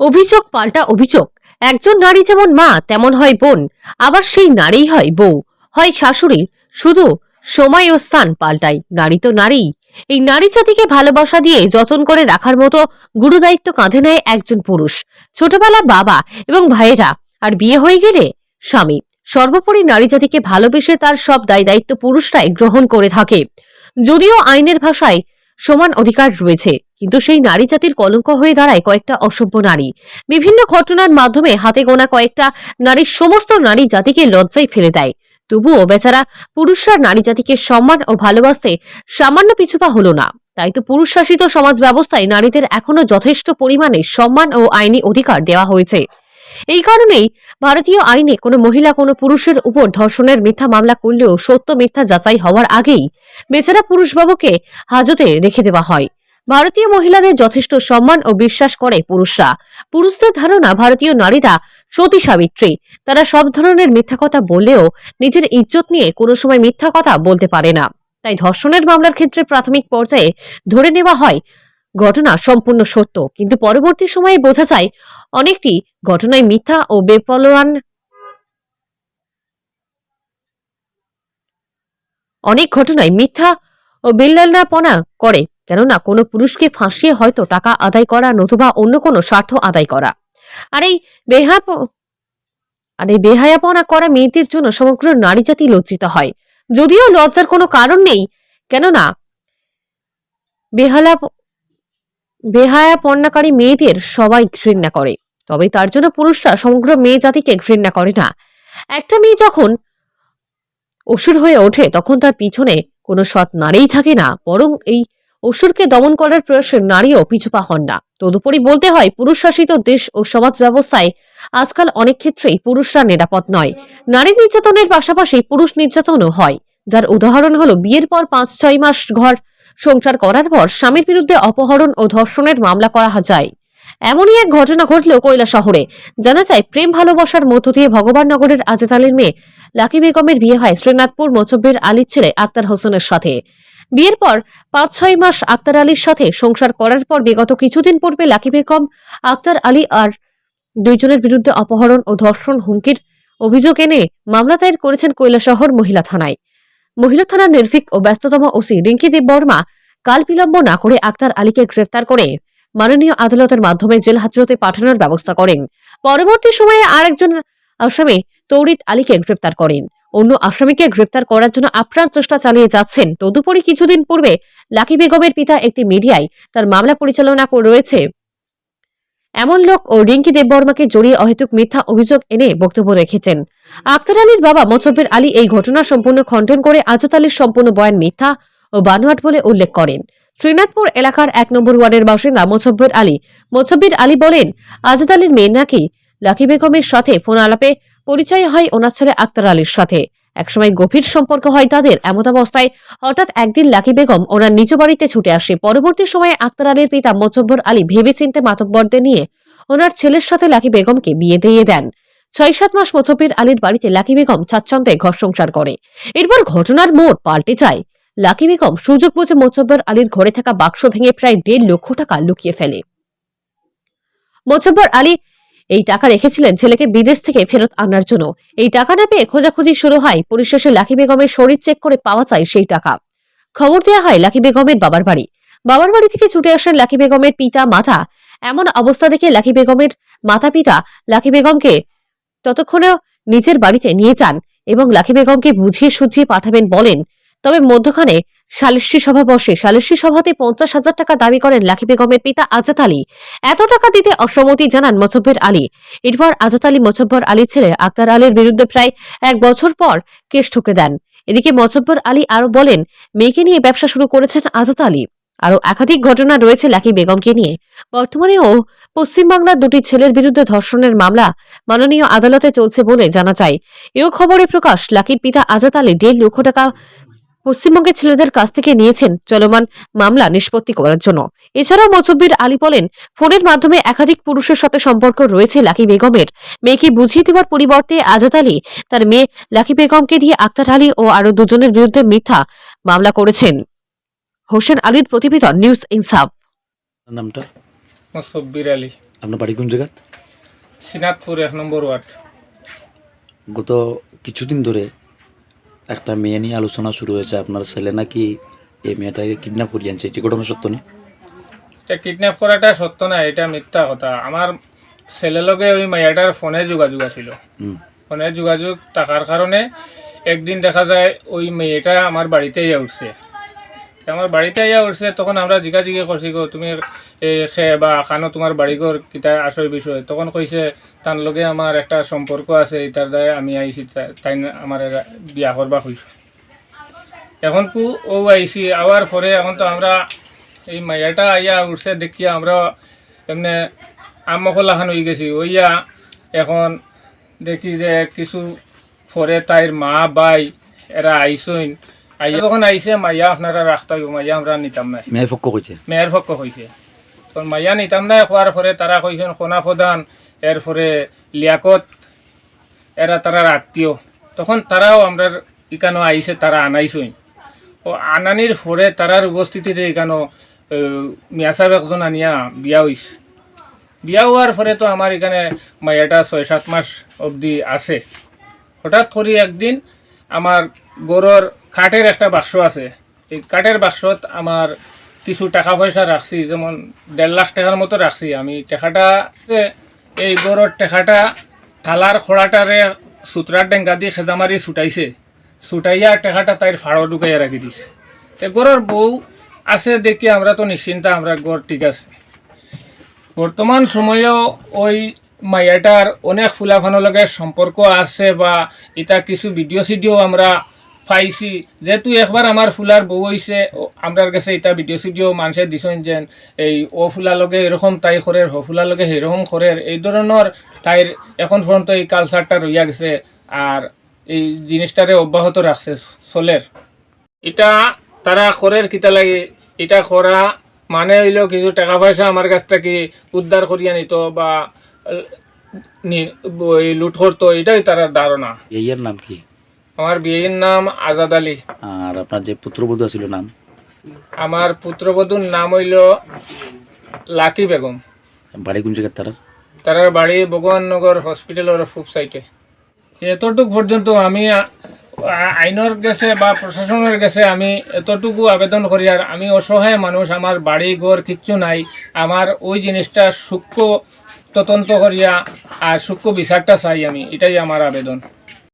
অভিযোগ পাল্টা অভিযোগ। একজন নারী যেমন মা, তেমন হয় বোন। আবার সেই নারীই হয় বউ। হয় শাশুড়ি। শুধু সময় ও স্থান পাল্টায়। নারী তো নারী এই নারী জাতিকে ভালোবাসা দিয়ে যতন করে রাখার মতো গুরুদায়িত্ব কাঁধে নেয় একজন পুরুষ। ছোটবেলা বাবা এবং ভাইয়েরা। আর বিয়ে হয়ে গেলে স্বামী। সর্বোপরি নারী জাতিকে ভালোবেসে তার সব দায় দায়িত্ব পুরুষরাই গ্রহণ করে থাকে। যদিও আইনের ভাষায় সমান অধিকার রয়েছে। কিন্তু সেই নারী জাতির কলঙ্ক হয়ে দাঁড়ায় কয়েকটা অসভ্য নারী। বিভিন্ন ঘটনার মাধ্যমে হাতে গোনা কয়েকটা নারীর সমস্ত নারী জাতিকে লজ্জায় ফেলে দেয়। তবুও বেচারা পুরুষরা নারী জাতিকে সম্মান ও ভালোবাসতে সামান্য পিছুপা হলো না। তাই তো পুরুষ শাসিত সমাজ ব্যবস্থায় নারীদের এখনও যথেষ্ট পরিমাণে সম্মান ও আইনি অধিকার দেওয়া হয়েছে। এই কারণেই ভারতীয় আইনে কোনো মহিলা, কোনো পুরুষের উপর ধর্ষণের মিথ্যা মামলা করলেও সত্য মিথ্যা যাচাই হওয়ার আগেই বেচারা পুরুষবাবুকে হাজতে রেখে দেওয়া হয়। ভারতীয় মহিলাদের যথেষ্ট সম্মান ও বিশ্বাস করে পুরুষরা। পুরুষদের ধারণা, ভারতীয় নারীরা সতী সাবিত্রী। তারা সব ধরনের মিথ্যা কথা বললেও নিজের ইজ্জত নিয়ে কোনো সময় মিথ্যা কথা বলতে পারে না। তাই ধর্ষণের মামলার ক্ষেত্রে প্রাথমিক পর্যায়ে ধরে নেওয়া হয় ঘটনা সম্পূর্ণ সত্য। কিন্তু পরবর্তী সময়ে বোঝা যায়, অনেকটি ঘটনায় মিথ্যা ও বেপলোয়ান অনেক ঘটনায় মিথ্যা ও বিল্লালনাপনা করে। কেননা, কোনো পুরুষকে ফাঁসিয়ে হয়তো টাকা আদায় করা নতুবা অন্য কোনো স্বার্থ আদায় করা। আর এই বেহাপ, আর এই বেহায়াপনা করা মেয়েদের জন্য সমগ্র নারী জাতি লজ্জিত হয়। যদিও লজ্জার কোনো কারণ নেই, কেননা বেহালা বেহায়াপন্নাকারী মেয়েদের সবাই ঘৃণা করে। তবে তার জন্য পুরুষরা সমগ্র মেয়ে জাতিকে ঘৃণা করে না। একটা মেয়ে যখন অসুর হয়ে ওঠে, তখন তার পিছনে কোনো সৎ নারীই থাকে না, বরং এই অসুরকে দমন করার প্রয়াসে নারীও পিছুপা হন না। তদুপরি বলতে হয় পুরুষ শাসিত দেশ ও সমাজ ব্যবস্থায় আজকাল অনেক ক্ষেত্রেই পুরুষরা নিরাপদ নয়। নারী নির্যাতনের পাশাপাশি পুরুষ নির্যাতনও হয়, যার উদাহরণ হলো বিয়ের পর পাঁচ ছয় মাস ঘর সংসার করার পর স্বামীর বিরুদ্ধে অপহরণ ও ধর্ষণের মামলা করা যায়। এমনই এক ঘটনা ঘটল কৈলা শহরে। জানা যায়, প্রেম ভালোবাসার মধ্য দিয়ে ভগবান ভগবাননগরের আজেতালের মেয়ে লাকি বেগমের বিয়ে হয় শ্রীনাথপুর মোচব্বের আলীর ছেলে আক্তার হোসেনের সাথে। বিয়ের পর পাঁচ ছয় মাস আক্তার আলীর সাথে সংসার করার পর বিগত কিছুদিন পূর্বে লাকি বেগম, আক্তার আলী আর দুইজনের বিরুদ্ধে অপহরণ ও ধর্ষণ হুমকির অভিযোগ এনে মামলা দায়ের করেছেন কৈলাসহর মহিলা থানায়। মহিলা থানার নির্ভীক ও ব্যস্ততম ওসি রিঙ্কি দেব বর্মা কাল বিলম্ব না করে আক্তার আলীকে গ্রেফতার করে মাননীয় আদালতের মাধ্যমে জেল হাজতে পাঠানোর ব্যবস্থা করেন। পরবর্তী সময়ে আরেকজন আসামি তৌরিত আলীকে গ্রেফতার করেন। অন্য আসামিকে গ্রেফতার করার জন্য আপ্রাণ চেষ্টা চালিয়ে যাচ্ছেন। তদুপরি কিছুদিন পূর্বে লাকি বেগমের পিতা একটি মিডিয়ায় তার মামলা পরিচালনা রয়েছে। এমন লোক ও রিঙ্কি দেববর্মাকে জড়িয়ে অহেতুক মিথ্যা অভিযোগ এনে বক্তব্য রেখেছেন। আক্তার আলীর বাবা মোচব্বের আলী এই ঘটনা সম্পূর্ণ খণ্ডন করে আজাদ আলীর সম্পূর্ণ বয়ান মিথ্যা ও বানোয়াট বলে উল্লেখ করেন। শ্রীনাথপুর এলাকার এক নম্বর ওয়ার্ডের বাসিন্দা মোচব্বর আলী। মোচব্বির আলী বলেন, আজাদ আলীর মেয়ে নাকি লাকি বেগমের সাথে ফোন আলাপে পরিচয় হয় ওনার ছেলে আক্তার আলীর সাথে। একসময় গভীর সম্পর্ক হয় তাদের এমতাবস্থায় হঠাৎ একদিন লাকি বেগম ওনার নিজ বাড়িতে ছুটে আসে। পরবর্তী সময়ে আক্তার আলীর পিতা মোচব্বর আলী ভেবেচিন্তে মাতব্বরদের নিয়ে ওনার ছেলের সাথে লাকি বেগমকে বিয়ে দিয়ে দেন। ছয় সাত মাস মোচব্বির আলীর বাড়িতে লাকি বেগম স্বাচ্ছন্দ্যে ঘর সংসার করে। এরপর ঘটনার মোড় পাল্টে যায়। লাকি বেগম সুযোগ বুঝে মোচব্বর আলীর ঘরে থাকা বাক্স ভেঙে প্রায় দেড় লক্ষ টাকা লুকিয়ে ফেলে। মোচব্বর আলী এই টাকা রেখেছিলেন ছেলেকে বিদেশ থেকে ফেরত আনার জন্য। এই টাকা না পেয়ে খোঁজাখুঁজি শুরু হয়। পরিশেষে লাকি বেগমের শরীর চেক করে পাওয়া যায় সেই টাকা। খবর দেওয়া হয় লাকি বেগমের বাবার বাড়ি। বাবার বাড়ি থেকে ছুটে আসেন লাকি বেগমের পিতা মাতা। এমন অবস্থা দেখে লাকি বেগমের মাতা পিতা লাকি বেগমকে ততক্ষণেও নিজের বাড়িতে নিয়ে যান এবং লাকি বেগমকে বুঝিয়ে সুঝিয়ে পাঠাবেন বলেন। তবে মধ্যখানে সালিসি সভা বসে সালিসি সভাতে পঞ্চাশ হাজার টাকা দাবি করেন লাখি বেগমের পিতা আজাদ আলী। এত টাকা দিতে অসম্মতি জানান মোচব্বের আলী। এরপর আজাদ আলী মোচব্বর আলীর ছেলে আক্তার আলীর বিরুদ্ধে প্রায় এক বছর পর কেস ঠুকে দেন। এদিকে মোচব্বর আলী আরও বলেন, মেয়েকে নিয়ে ব্যবসা শুরু করেছেন আজাদ আলী। আরও একাধিক ঘটনা রয়েছে লাকি বেগমকে নিয়ে। বর্তমানেও পশ্চিমবাংলার দুটি ছেলের বিরুদ্ধে ধর্ষণের মামলা মাননীয় আদালতে চলছে বলে জানা যায়। এও খবরে প্রকাশ, লাকির পিতা আজাদ আলী দেড় লক্ষ টাকা পশ্চিমবঙ্গের ছেলেদের কাছ থেকে নিয়েছেন চলমান মামলা নিষ্পত্তি করার জন্য। এছাড়াও মজব্বির আলী বলেন ফোনের মাধ্যমে একাধিক পুরুষের সাথে সম্পর্ক রয়েছে লাকি বেগমের। মেয়েকে বুঝিয়ে দেওয়ার পরিবর্তে আজাদ আলী তার মেয়ে লাকি বেগমকে দিয়ে আক্তার আলী ও আরও দুজনের বিরুদ্ধে মিথ্যা মামলা করেছেন। হোসেন আলীর প্রতিবেদন নিউজ ইনসাফ। নামটা? মোসব্বির আলী। আপনার বাড়ি কোন জায়গাত? সিনাতপুর এক নম্বর ওয়ার্ড। গত কিছুদিন ধরে একটা মেয়ে নিয়ে আলোচনা শুরু হয়েছে আপনার ছেলে নাকি এই মেয়েটাকে কিডন্যাপ করিয়ে আনছে এটি ঘটনা সত্য নেই এটা কিডন্যাপ করাটা সত্য না এটা মিথ্যা কথা। আমার ছেলের লগে ওই মেয়েটার ফোনে যোগাযোগ আছিল। ফোনে যোগাযোগ থাকার কারণে একদিন দেখা যায় ওই মেয়েটা আমার বাড়িতেই উঠছে। আমার বাড়িতে ইয়া উঠছে তখন আমরা জিজ্ঞা জিজ্ঞে করছি গো তুমি খে বা খানো তোমার বাড়িঘর কিতা আসল বিষয় তখন কইছে তার লগে আমার একটা সম্পর্ক আছে এটার দ্বারা আমি আইছি তাই আমার বিয়া করবা হইছে এখন কু ও আইসি আওয়ার পরে এখন তো আমরা, এই মাইয়াটা আইয়া উঠছে দেখিয়া আমরা এমনি আমকলাখান হয়ে গেছি। ওইয়া এখন দেখি যে কিছু পরে তাইর মা, বাই এরা আইসইন আইয়া যখন আইসে মাইয়া আপনারা রাখতে হইব মাইয়া আমরা নিতাম না মেয়ের পক্ষ কইছে মেয়ের পক্ষ হয়েছে তখন মাইয়া নিতাম না খোয়ার পরে তারা কইছেন সোনা প্রধান এরপরে লিয়াকত এরা তারা আত্মীয়। তখন তারাও আমরা ইকানো আইসে তারা আনাইছই। ও আনানির পরে তারার উপস্থিতিতে এখানো মিয়া সাহেব একজন আনিয়া বিয়া হইছে বিয়া হওয়ার পরে তো আমার এখানে মাইয়াটা ছয় সাত মাস অবধি আছে। হঠাৎ করে একদিন আমার গরুর কাঠের একটা বাক্স আছে। এই কাঠের বাক্সত আমার কিছু টাকা পয়সা রাখছি, যেমন দেড় লাখ টাকার মতো রাখছি। আমি টাকাটা এই গরুর টাকাটা থালার খোড়াটারে সুতরার ডেঙ্গা দিয়ে খেদামারি ছুটাইছে। ছুটাইয়া টাকাটা তাইর ফাড়ো ঢুকাইয়া রাখি দিছে। তে গরুর বউ আছে দেখি আমরা তো নিশ্চিন্তা, আমরা গড় ঠিক আছে। বর্তমান সময়েও ওই মাইয়াটার অনেক ফুলাফানোর লগে সম্পর্ক আছে বা এটা কিছু ভিডিও সিডিও আমরা পাইছি। যেহেতু একবার আমার ফুলার বউ হয়েছে আমরার কাছে এটা ভিডিও সিডিও মানুষে দিছেন যেন, এই ও ফুলার লগে এরকম তাই করের হ ফুলার লগে এরকম করের এই ধরনের তাইর এখন পর্যন্ত এই কালচারটা রইয়া গেছে আর এই জিনিসটারে অব্যাহত রাখছে চলের এটা তারা করের কিতা লাগে এটা করা মানে হইল কিছু টাকা পয়সা আমার কাছ থেকে উদ্ধার করিয়া নিত বা লুট করতো এটাই তার ধারণা এইয়ার নাম কি? আমার বিয়ের নাম আজাদ আলী। আর আপনার যে পুত্রবধূ ছিল নাম? আমার পুত্রবধূর নাম হইল লাকি বেগম। বাড়ি কোন জায়গার তারা তার বাড়ি ভগবাননগর হসপিটালের ফুপ সাইটে এতটুক পর্যন্ত আমি আইনের গেছে বা প্রশাসনের গেছে আমি এতটুকু আবেদন করি আর আমি অসহায় মানুষ আমার বাড়ি ঘর কিচ্ছু নাই। আমার ওই জিনিসটা সূক্ষ্ম তদন্ত করিয়া আর সূক্ষ্ম বিচারটা চাই আমি। এটাই আমার আবেদন।